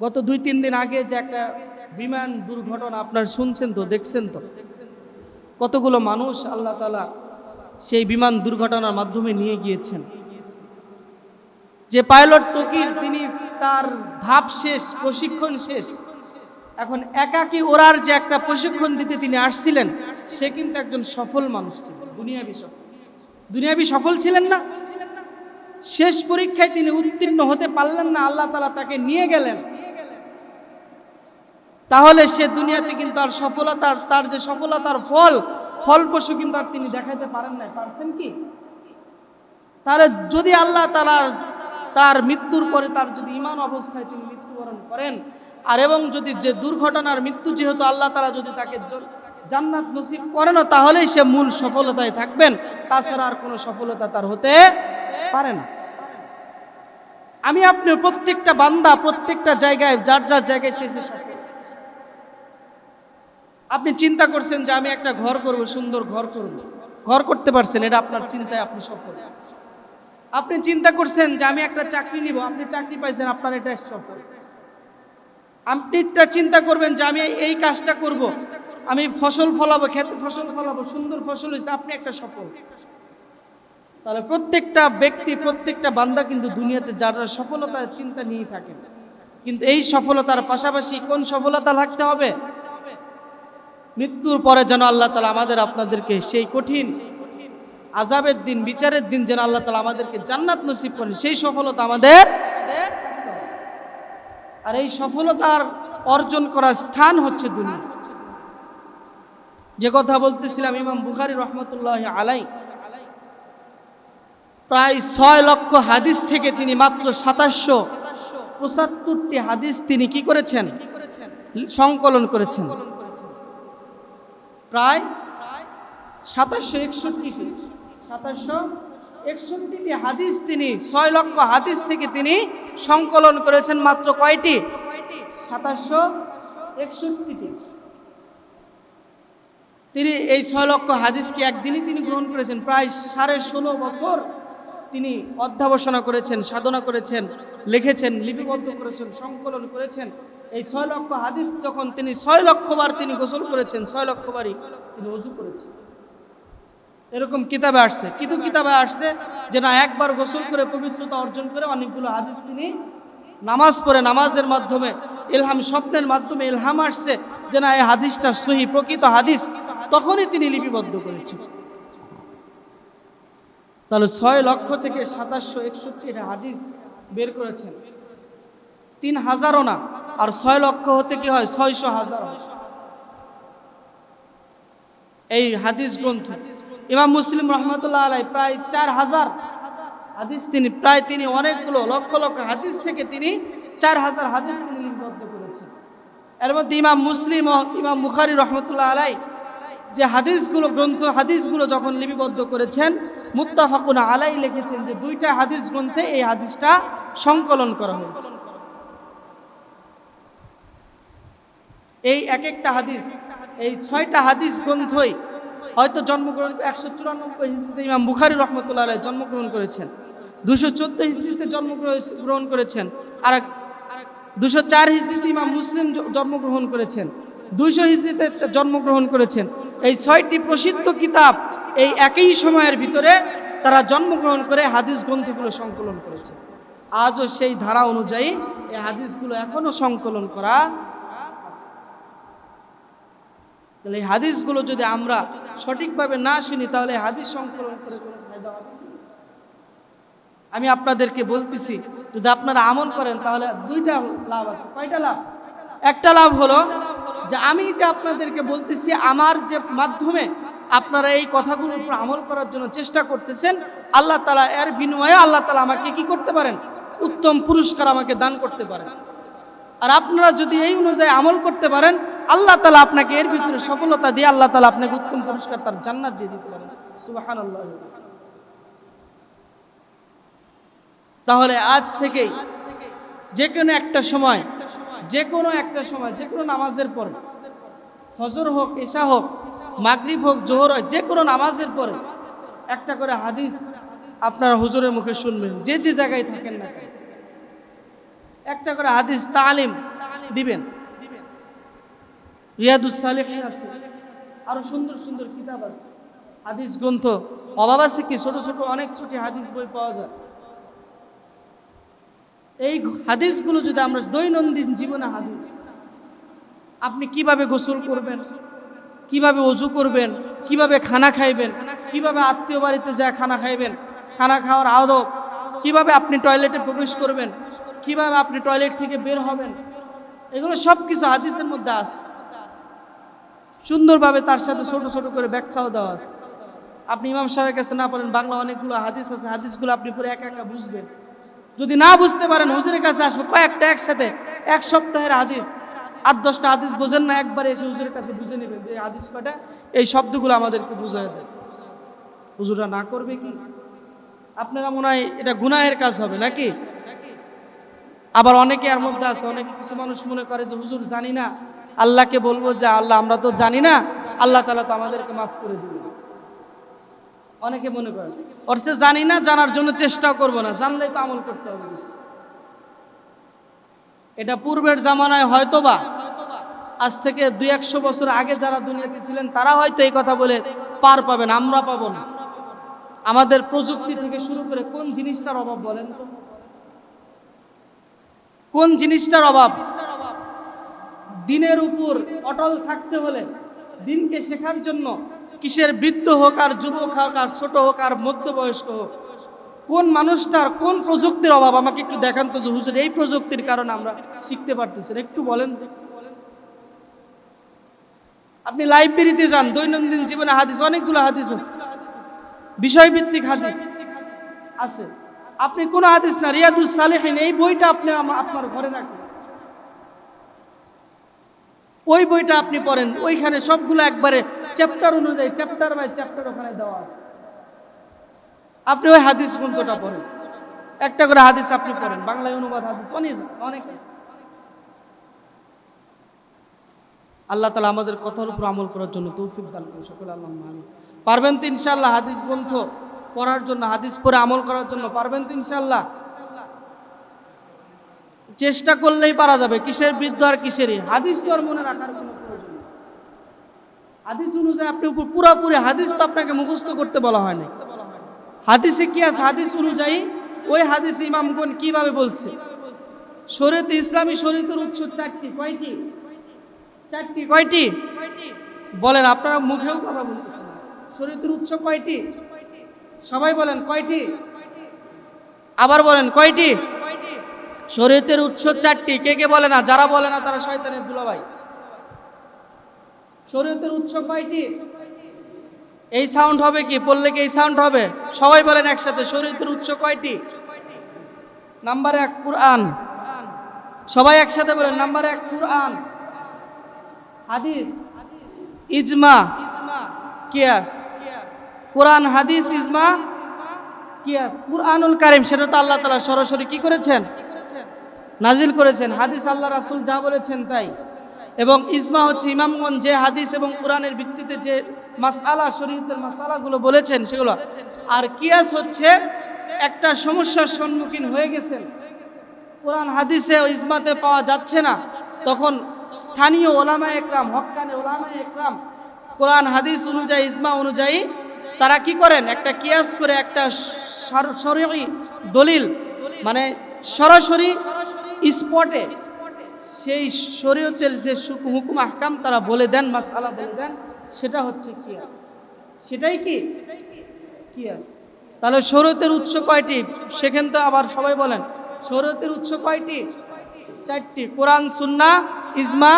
গত দুই, তিন দিন আগে যে একটা বিমান দুর্ঘটনা আপনার শুনছেন তো, দেখছেন তো? কতগুলো মানুষ আল্লাহ তালা সেই বিমান দুর্ঘটনার মাধ্যমে নিয়ে গিয়েছেন। যে পাইলট তকির, তিনি তার ধাপ শেষ, প্রশিক্ষণ শেষ। এখন একাকি ওরার যে একটা প্রশিক্ষণ দিতে তিনি আসছিলেন, সে কিন্তু একজন সফল মানুষ ছিল দুনিয়াবি সফল। দুনিয়াবি সফল ছিলেন না। শেষ পরীক্ষায় তিনি উত্তীর্ণ হতে পারলেন না, আল্লাহ তালা তাকে নিয়ে গেলেন। তাহলে সে দুনিয়াতে কিন্তু আর সফলতার, তার যে সফলতার ফল ফলপ্রসূ কিন্তু আর তিনি দেখাইতে পারেন না পারছেন কি? তাহলে যদি আল্লাহ তালার তার মৃত্যুর পরে তার যদি ইমান অবস্থায় তিনি মৃত্যুবরণ করেন, আর এবং যদি যে দুর্ঘটনার মৃত্যু যেহেতু আল্লাহ তালা যদি তাকে জান্নাত নসিব করেন, তাহলেই সে মূল সফলতায় থাকবেন। তাছাড়া আর কোনো সফলতা তার হতে পারে না। আমি আপনি প্রত্যেকটা বান্দা প্রত্যেকটা জায়গায়, যার যার জায়গায় সে সফল। আপনি চিন্তা করছেন যে আমি একটা ঘর করব, সুন্দর ঘর করব। ঘর করতে পারছেন, এটা আপনার চিন্তায় আপনি সফল। আপনি চিন্তা করছেন যে আমি একটা চাকরি নিব, আপনি চাকরি পাইছেন, আপনার এটা সফল। আপনি চিন্তা করবেন যে আমি এই কাজটা করব, আমি ফসল ফলাবো খেতে ফসল ফলাবো, সুন্দর ফসল হয়েছে আপনি একটা সফল। তাহলে প্রত্যেকটা ব্যক্তি, প্রত্যেকটা বান্দা কিন্তু দুনিয়াতে যারা সফলতার চিন্তা নিয়ে থাকেন কিন্তু এই সফলতার পাশাপাশি কোন সফলতা লাগতে হবে? মৃত্যুর পরে যেন আল্লাহ তালা আমাদের আপনাদেরকে সেই কঠিন আজাবের দিন, বিচারের দিন যেন আল্লাহ তালা আমাদেরকে জান্নাত নসিব করেন, সেই সফলতা আমাদের আর এই সফলতার অর্জন করার স্থান হচ্ছে দুনিয়া। যে কথা বলতেছিলাম ইমাম বুখারি রহমতুল্লাহ আলাই প্রায় ছয় লক্ষ হাদিস থেকে তিনি মাত্র সাতাশশো পঁচাত্তরটি হাদিস তিনি কি করেছেন? সংকলন করেছেন। প্রায় সাতাশশো একষট্টি সাতাশশো একষট্টিটি হাদিস তিনি, ছয় লক্ষ হাদিস থেকে তিনি সংকলন করেছেন মাত্র কয়টি? সাতাশশো একষট্টিটি তিনি এই ছয় লক্ষ হাদিসকে একদিনই তিনি গ্রহণ করেছেন। প্রায় সাড়ে ষোলো বছর তিনি অধ্যাবসনা করেছেন, সাধনা করেছেন, লিখেছেন, লিপিবদ্ধ করেছেন, সংকলন করেছেন। এই ছয় লক্ষ হাদিস যখন তিনি ছয় লক্ষবার তিনি গোসল করেছেন, ছয় লক্ষবারই তিনি অজু করেছেন। এরকম কিতাবে আসছে। কিন্তু কিতাবে আসছে যে না, একবার গোসল করে পবিত্রতা অর্জন করে অনেকগুলো হাদিস তিনি নামাজ পড়ে, নামাজের মাধ্যমে ইলহাম, স্বপ্নের মাধ্যমে ইলহাম আসছে যে না, এই হাদিসটা সহি, প্রকৃত হাদিস। তখনই তিনি লিপিবদ্ধ করেছেন। তাহলে ছয় লক্ষ থেকে সাতাশশো একষট্টি হাদিস বের করেছেন। তিন হাজারও না, আর ছয় লক্ষ হতে কি হয়? ছয়শো হাজার। এই হাদিস গ্রন্থ, ইমাম মুসলিম রহমতুল্লাহ আলাই প্রায় চার হাজার হাদিস তিনি, প্রায় তিনি অনেকগুলো, লক্ষ লক্ষ হাদিস থেকে তিনি চার হাজার হাদিস তিনি লিপিবদ্ধ করেছেন। এর মধ্যে ইমাম মুসলিম ইমাম মুখারি রহমতুল্লাহ আলাই যে হাদিসগুলো গ্রন্থ, হাদিসগুলো যখন লিপিবদ্ধ করেছেন, মুত্তাফাকুন আলাই লিখেছেন যে দুইটা হাদিস গ্রন্থে এই হাদিসটা সংকলন করা হয়েছে। এই এক একটা হাদিস, এই ছয়টা হাদিস গ্রন্থই হয়তো জন্মগ্রহণ একশো চুরানব্বই হিস্ট্রিতে ইমাম বুখারি রহমতুল্লাহ জন্মগ্রহণ করেছেন, দুশো চোদ্দ হিস্ট্রিতে জন্মগ্রহণ করেছেন, আর দুশো চার হিস্ট্রিতে ইমাম মুসলিম জন্মগ্রহণ করেছেন, দুইশো হিস্ট্রিতে জন্মগ্রহণ করেছেন। এই ছয়টি প্রসিদ্ধ কিতাব এই একই সময়ের ভিতরে তারা জন্মগ্রহণ করে হাদিস গ্রন্থগুলো সংকলন করেছে আজও সেই ধারা অনুযায়ী এই হাদিসগুলো এখনও সংকলন করা তাহলে এই হাদিসগুলো যদি আমরা সঠিকভাবে না শুনি, তাহলে হাদিস সংকলন করে আমি আপনাদেরকে বলতেছি, যদি আপনারা আমল করেন, তাহলে দুইটা লাভ আছে। কয়টা লাভ? একটা লাভ হলো যে আমি যে আপনাদেরকে বলতেছি, আমার যে মাধ্যমে আপনারা এই কথাগুলোর উপর আমল করার জন্য চেষ্টা করতেছেন, আল্লাহ তালা এর বিনিময়ে আল্লাহ তালা আমাকে কি করতে পারেন? উত্তম পুরস্কার আমাকে দান করতে পারেন। আর আপনারা যদি এই অনুযায়ী আমল করতে পারেন আল্লাহ তালা আপনাকে এর ভিতরে সফলতা দিয়ে আল্লাহ তালা আপনাকে উত্তম পুরস্কার তার জান্নাত দিয়ে দিতে পারেন। সুবাহান তাহলে আজ থেকেই যে কোনো একটা সময় যে কোনো একটা সময় যে কোনো নামাজের পরে, ফজর হোক, এশা হোক, মাগরিব হোক, জোহর হোক যে কোনো নামাজের পরে একটা করে হাদিস আপনার হুজুরের মুখে শুনবেন, যে যে জায়গায় থাকেন না একটা করে হাদিস তালিম দিবেন। রিয়াদুস সালেহিন আছে। আরও সুন্দর সুন্দর কিতাব আছে। হাদিস গ্রন্থ। অভাব আছে কি? ছোট ছোট, অনেক ছোট হাদিস বই পাওয়া যায়। এই হাদিসগুলো যদি আমরা দৈনন্দিন জীবনে হাদিস, আপনি কীভাবে গোসল করবেন? কীভাবে অজু করবেন? কীভাবে খানা খাইবেন? কীভাবে আত্মীয় বাড়িতে যা খানা খাইবেন? খানা খাওয়ার আদব। কীভাবে আপনি টয়লেটে প্রবেশ করবেন? কীভাবে আপনি টয়লেট থেকে বের হবেন? এগুলো সব কিছু হাদিসের মধ্যে আছে। সুন্দরভাবে তার সাথে ছোট ছোট করে ব্যাখ্যাও দেওয়া আছে। আপনি ইমাম সাহেবের কাছে না পারেন বাংলা অনেকগুলো হাদিস আছে, হাদিসগুলো আপনি পুরো একা একা বুঝবেন। যদি না বুঝতে পারেন, হুজুরের কাছে আসবে, কয়েকটা একসাথে, এক সপ্তাহের হাদিস, আট দশটা হাদিস বোঝেন না, একবারে এসে হুজুরের কাছে বুঝে নেবেন যে হাদিস কটা এই শব্দগুলো আমাদেরকে বুঝাই দেয় হুজুরা না করবে কি? আপনারা মনে হয় এটা গুনাহের কাজ হবে নাকি? আবার অনেকে এর মধ্যে আছে, অনেকে কিছু মানুষ মনে করে যে হুজুর জানি না আল্লাহকে বলব যে আল্লাহ, আমরা তো জানি না, আল্লাহ তালা তো আমাদেরকে মাফ করে দিবে। অনেকে মনে করে অর্থে জানি না, জানার জন্য চেষ্টাও করব না, জানলেই তো আমল করতে হবে এটা পূর্বের জামানায় হয়তোবা, আজ থেকে দুই একশো বছর আগে যারা দুনিয়াতে ছিলেন, তারা হয়তো এই কথা বলে পার পাবেন আমরা পাবো না। আমাদের প্রযুক্তি থেকে শুরু করে কোন জিনিসটার অভাব বলেন কোন জিনিসটার অভাব? দিনের উপর অটল থাকতে হলে দিনকে শেখার জন্য কিসের বৃদ্ধ হোক আর যুবক হোক আর ছোট হোক আর মধ্যবয়স্ক হোক, কোন মানুষটার কোন প্রযুক্তির অভাব? আমাকে একটু দেখান তো যে হুজুর, এই প্রযুক্তির কারণে আমরা শিখতে পারতেছি একটু বলেন আপনি লাইব্রেরিতে যান, দৈনন্দিন জীবনে হাদিস, অনেকগুলো হাদিস আছে। বিষয়ভিত্তিক হাদিস আছে। আপনি কোনো হাদিস না, রিয়াদুস সালেহিন, এই বইটা আপনি আপনার ঘরে রাখেন। ওই বইটা আপনি পড়েন, ওইখানে সবগুলো একবারে চ্যাপ্টার অনুযায়ী চ্যাপ্টার বাই চ্যাপ্টার ওখানে দেওয়া আছে। আপনি ওই হাদিস গ্রন্থটা পড়েন। একটা করে হাদিস আপনি পড়েন, বাংলায় অনুবাদ হাদিস, অনেক অনেক আল্লাহ তালা আমাদের কথার উপর আমল করার জন্য তৌফিক দান করুন, সকল আল্লাহ আমিন। পারবেন তো ইনশাল্লাহ হাদিস গ্রন্থ পড়ার জন্য, হাদিস পরে আমল করার জন্য, পারবেন তো ইনশাল্লাহ চেষ্টা করলেই পারা যাবে, কিসের বৃদ্ধ আর কিসেরই। হাদিস তো আর মনে রাখার কোনো প্রয়োজন হাদিস অনুযায়ী আপনি পুরোপুরি হাদিস তো আপনাকে মুখস্থ করতে বলা হয়নি। হাদিসে কি আছে? হাদিস অনুযায়ী ওই হাদিস ইমামগণ কীভাবে বলছে? শরীয়তে ইসলামী শরীয়তের উৎস চারটি, কয়টি? চারটি, কয়টি? বলেন, আপনারা মুখেও কথা বলতেছেন। শরীয়তের উৎস কয়টি? সবাই বলেন, কয়টি? আবার বলেন, কয়টি? শরীয়তের উৎস চারটি। কে কে বলে না? যারা বলে না তারা শয়তানের দুলাভাই। শরীয়তের উৎস কয়টি? এই সাউন্ড হবে কি? বললে কি এই সাউন্ড হবে? সবাই বলেন একসাথে। শরীয়তের উৎস কয়টি? নাম্বার এক, কুরআন। সবাই একসাথে বলেন, নাম্বার এক, কুরআন। হাদিস। ইজমা। কিয়াস। কোরআন, হাদিস, ইজমা। কিয়াস। কুরআনুল কারিম, সেটা তো আল্লাহ তালা সরাসরি কি করেছেন? নাজিল করেছেন। হাদিস আল্লাহ রাসূল যা বলেছেন তাই। এবং ইজমা হচ্ছে ইমামগঞ্জ যে হাদিস এবং কোরআনের ভিত্তিতে যে মাসআলা, শরীয়তের মাসালাগুলো বলেছেন সেগুলো। আর কিয়াস হচ্ছে একটা সমস্যার সম্মুখীন হয়ে গেছেন। কোরআন হাদিসে ও ইজমাতে পাওয়া যাচ্ছে না। তখন স্থানীয় ওলামা একরাম হক্কানে ওলামা একরাম কোরআন হাদিস অনুযায়ী, ইজমা অনুযায়ী তারা কি করেন? একটা কিয়াস করে একটা সরি দলিল মানে সরাসরি স্পটে সেই শরীয়তের যে হুকুম, আহকাম তারা বলে দেন মাসালা বলে দেন দেন, সেটা হচ্ছে কিয়াস। সেটাই কি? কিয়াস। তাহলে শরীয়তের উৎস কয়টি? সেখান তো আবার সবাই বলেন, শরীয়তের উৎস কয়টি? চারটি। কোরআন, সুন্না, ইজমা,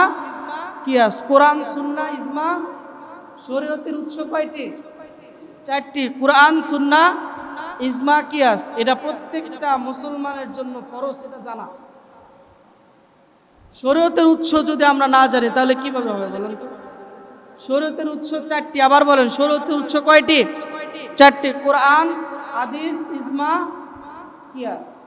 কিয়াস। কোরআন, সুন্না, ইজমা, শরীয়তের উৎস কয়টি? চারটি। কোরআন, সুন্না, ইজমা, কিয়াস। এটা প্রত্যেকটা মুসলমানের জন্য ফরজ, এটা জানা। শরীয়তের উৎস যদি আমরা না জানি, তাহলে কীভাবে হবে বলেন তো? শরীয়তের উৎস চারটি, আবার বলেন, শরীয়তের উৎস কয়টি? চারটি। কোরআন, হাদিস, ইজমা, কিয়াস।